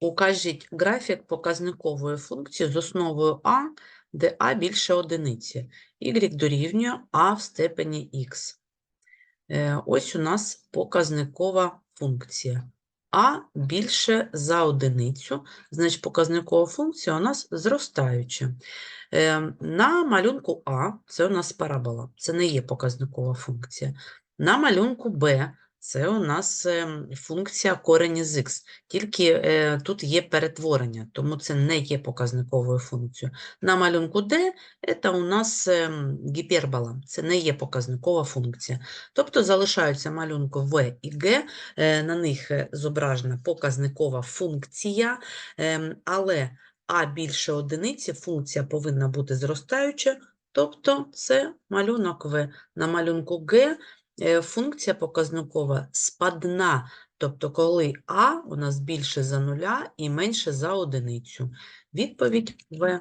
Укажіть графік показникової функції з основою а, де а більше одиниці. y дорівнює а в степені х. Е, Ось у нас показникова функція. А більше за одиницю, значить показникова функція у нас зростаюча. Е, На малюнку А це у нас парабола, це не є показникова функція. На малюнку Б це у нас ем, функція корень із х, тільки е, тут є перетворення, тому це не є показниковою функцією. На малюнку D це у нас ем, гіпербола, це не є показникова функція. Тобто залишаються малюнку В і Г, е, на них е, зображена показникова функція, ем, але а більше одиниці функція повинна бути зростаюча, тобто це малюнок В. На малюнку Г функція показникова спадна, тобто коли а у нас більше за нуля і менше за одиницю. Відповідь В.